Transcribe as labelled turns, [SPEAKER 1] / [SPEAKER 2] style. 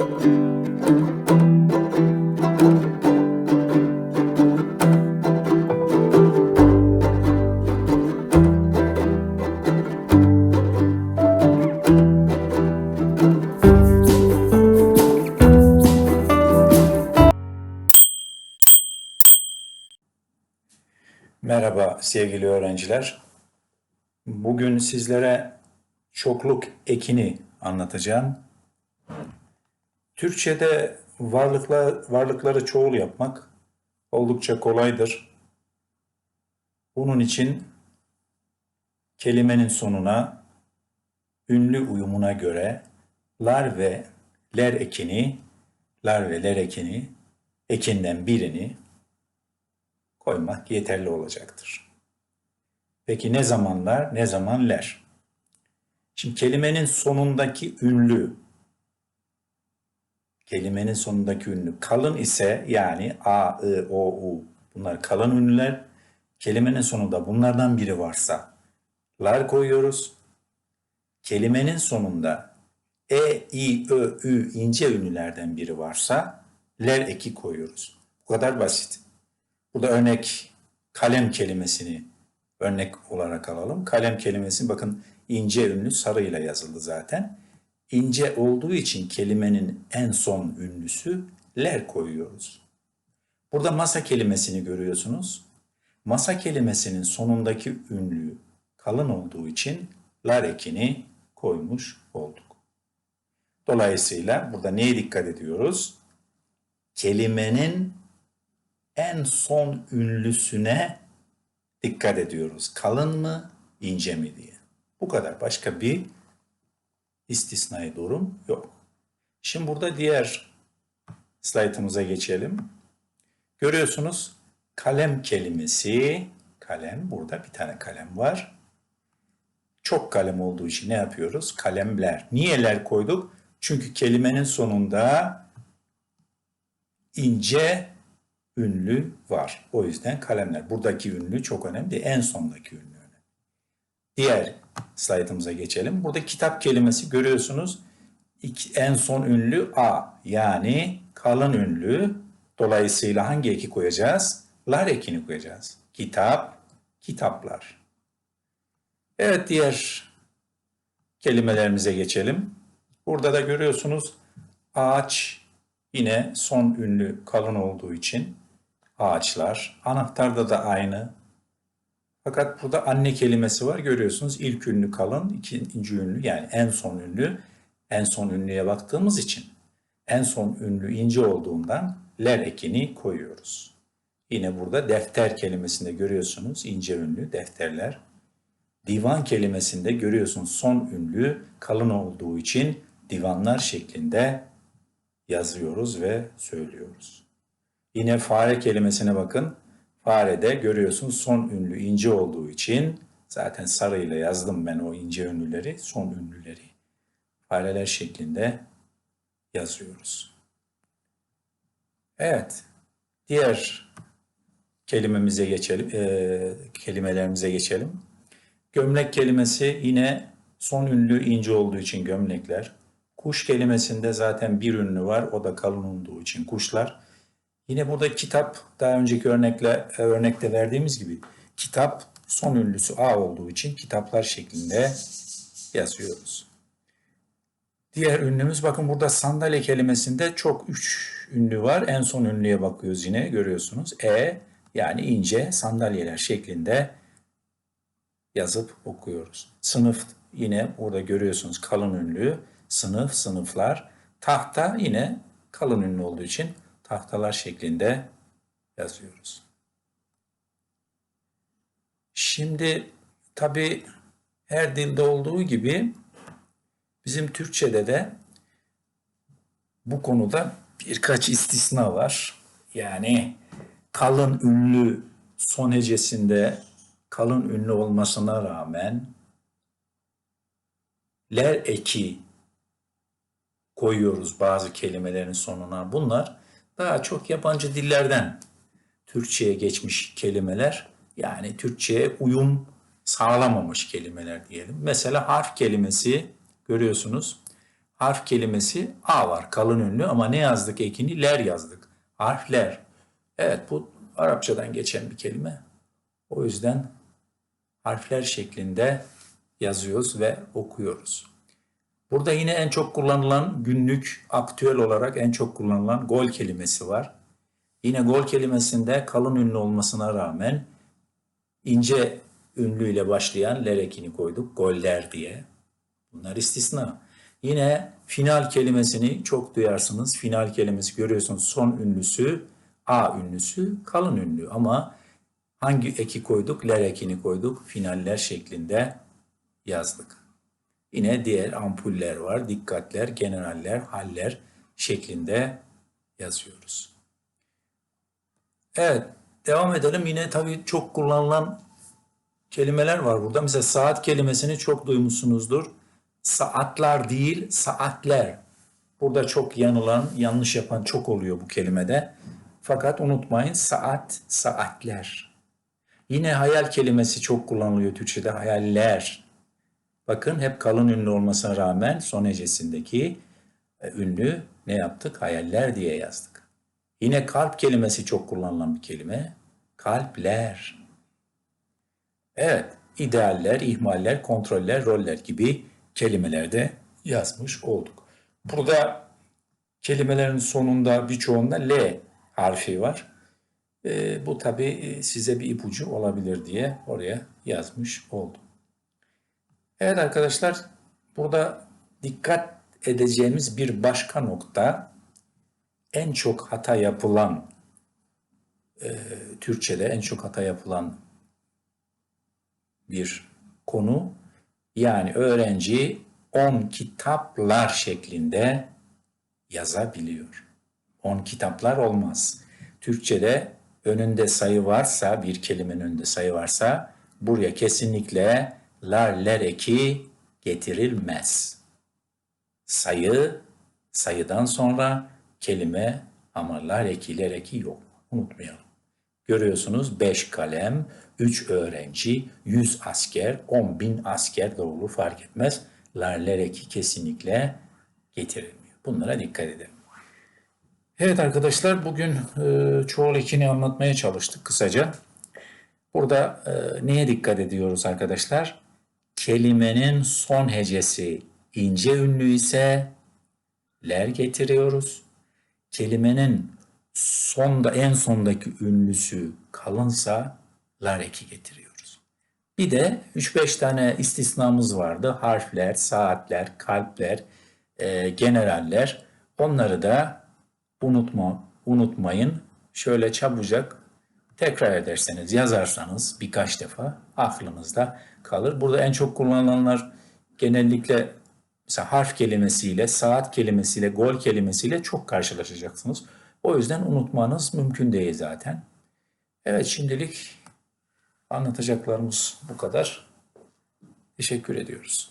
[SPEAKER 1] Merhaba sevgili öğrenciler. Bugün sizlere çokluk ekini anlatacağım. Türkçe'de varlıklar, varlıkları çoğul yapmak oldukça kolaydır. Bunun için kelimenin sonuna ünlü uyumuna göre lar ve ler ekini, lar ve ler ekini, ekinden birini koymak yeterli olacaktır. Peki ne zamanlar, ne zamanlar? Şimdi kelimenin sonundaki ünlü, kelimenin sonundaki ünlü kalın ise yani a, i, o, u bunlar kalın ünlüler. Kelimenin sonunda bunlardan biri varsa lar koyuyoruz. Kelimenin sonunda e, i, ö, ü ince ünlülerden biri varsa ler eki koyuyoruz. Bu kadar basit. Burada örnek kalem kelimesini örnek olarak alalım. Kalem kelimesi bakın ince ünlü sarıyla yazıldı zaten. İnce olduğu için kelimenin en son ünlüsü ler koyuyoruz. Burada masa kelimesini görüyorsunuz. Masa kelimesinin sonundaki ünlü kalın olduğu için lar ekini koymuş olduk. Dolayısıyla burada neye dikkat ediyoruz? Kelimenin en son ünlüsüne dikkat ediyoruz. Kalın mı, ince mi diye. Bu kadar. Başka bir istisnai durum yok. Şimdi burada diğer slaytımıza geçelim. Görüyorsunuz kalem kelimesi, kalem burada bir tane kalem var. Çok kalem olduğu için ne yapıyoruz? Kalemler. Niyeler koyduk? Çünkü kelimenin sonunda ince ünlü var. O yüzden kalemler. Buradaki ünlü çok önemli. En sondaki ünlü önemli. Diğer slaytımıza geçelim. Burada kitap kelimesi görüyorsunuz. en son ünlü A. Yani kalın ünlü. Dolayısıyla hangi eki koyacağız? Lar ekini koyacağız. Kitap, kitaplar. Evet diğer kelimelerimize geçelim. Burada da görüyorsunuz ağaç yine son ünlü kalın olduğu için ağaçlar. Anahtarda da aynı. Fakat burada anne kelimesi var. Görüyorsunuz ilk ünlü kalın, ikinci ünlü yani en son ünlü. En son ünlüye baktığımız için en son ünlü ince olduğundan ler ekini koyuyoruz. Yine burada defter kelimesinde görüyorsunuz ince ünlü defterler. Divan kelimesinde görüyorsunuz son ünlü kalın olduğu için divanlar şeklinde yazıyoruz ve söylüyoruz. Yine fare kelimesine bakın. Farede görüyorsunuz son ünlü ince olduğu için zaten sarıyla yazdım ben o ince ünlüleri, son ünlüleri. Fareler şeklinde yazıyoruz. Evet. Diğer kelimemize geçelim, e, kelimelerimize geçelim. Gömlek kelimesi yine son ünlü ince olduğu için gömlekler. Kuş kelimesinde zaten bir ünlü var, o da kalın olduğu için kuşlar. Yine burada kitap daha önceki örnekle örnekte verdiğimiz gibi kitap son ünlüsü A olduğu için kitaplar şeklinde yazıyoruz. Diğer ünlümüz bakın burada sandalye kelimesinde çok üç ünlü var. En son ünlüye bakıyoruz yine görüyorsunuz. E yani ince sandalyeler şeklinde yazıp okuyoruz. Sınıf yine burada görüyorsunuz kalın ünlü. Sınıf, sınıflar. Tahta yine kalın ünlü olduğu için tahtalar şeklinde yazıyoruz. Şimdi tabi her dilde olduğu gibi bizim Türkçe'de de bu konuda birkaç istisna var. Yani kalın ünlü son hecesinde kalın ünlü olmasına rağmen ler eki koyuyoruz bazı kelimelerin sonuna. Bunlar daha çok yabancı dillerden Türkçe'ye geçmiş kelimeler. Yani Türkçe'ye uyum sağlamamış kelimeler diyelim. Mesela harf kelimesi görüyorsunuz. harf kelimesi A var kalın ünlü ama ne yazdık ekini? Ler yazdık. Harfler. Evet bu Arapçadan geçen bir kelime. O yüzden harfler şeklinde yazıyoruz ve okuyoruz. Burada yine en çok kullanılan günlük aktüel olarak en çok kullanılan gol kelimesi var. Yine gol kelimesinde kalın ünlü olmasına rağmen ince ünlüyle başlayan ler ekini koyduk. Goller diye. Bunlar istisna. Yine final kelimesini çok duyarsınız. Final kelimesi görüyorsunuz son ünlüsü A ünlüsü kalın ünlü ama hangi eki koyduk? Ler ekini koyduk. Finaller şeklinde yazdık. Yine diğer ampuller var. Dikkatler, generaller, haller şeklinde yazıyoruz. Evet, devam edelim. Yine tabii çok kullanılan kelimeler var burada. Mesela saat kelimesini çok duymuşsunuzdur. Saatler değil, saatler. Burada çok yanılan, yanlış yapan çok oluyor bu kelimede. Fakat unutmayın saat, saatler. Yine hayal kelimesi çok kullanılıyor Türkçe'de. Hayaller. Bakın hep kalın ünlü olmasına rağmen son hecesindeki e, ünlü ne yaptık? Hayaller diye yazdık. Yine kalp kelimesi çok kullanılan bir kelime. Kalpler. Evet, idealler, ihmaller, kontroller, roller gibi kelimelerde yazmış olduk. Burada kelimelerin sonunda birçoğunda L harfi var. E, bu tabi size bir ipucu olabilir diye oraya yazmış oldum. Evet arkadaşlar, burada dikkat edeceğimiz bir başka nokta en çok hata yapılan e, Türkçe'de en çok hata yapılan bir konu. Yani öğrenci 10 kitaplar şeklinde yazabiliyor. 10 kitaplar olmaz. Türkçe'de önünde sayı varsa, bir kelimenin önünde sayı varsa buraya kesinlikle lar eki getirilmez. Sayı, sayıdan sonra kelime ama lar eki eki yok. Unutmayalım. Görüyorsunuz 5 kalem, 3 öğrenci, 100 asker, 10 bin asker de olur fark etmez. Lar eki kesinlikle getirilmiyor. Bunlara dikkat edelim. Evet arkadaşlar bugün e, çoğul ekini anlatmaya çalıştık kısaca. Burada e, neye dikkat ediyoruz arkadaşlar? Kelimenin son hecesi ince ünlü ise ler getiriyoruz. Kelimenin sonda en sondaki ünlüsü kalınsa lar eki getiriyoruz. Bir de 3-5 tane istisnamız vardı. Harfler, saatler, kalpler, e, generaller. Onları da unutma, unutmayın. Şöyle çabucak tekrar ederseniz, yazarsanız birkaç defa aklınızda kalır. Burada en çok kullanılanlar genellikle mesela harf kelimesiyle, saat kelimesiyle, gol kelimesiyle çok karşılaşacaksınız. O yüzden unutmanız mümkün değil zaten. Evet şimdilik anlatacaklarımız bu kadar. Teşekkür ediyoruz.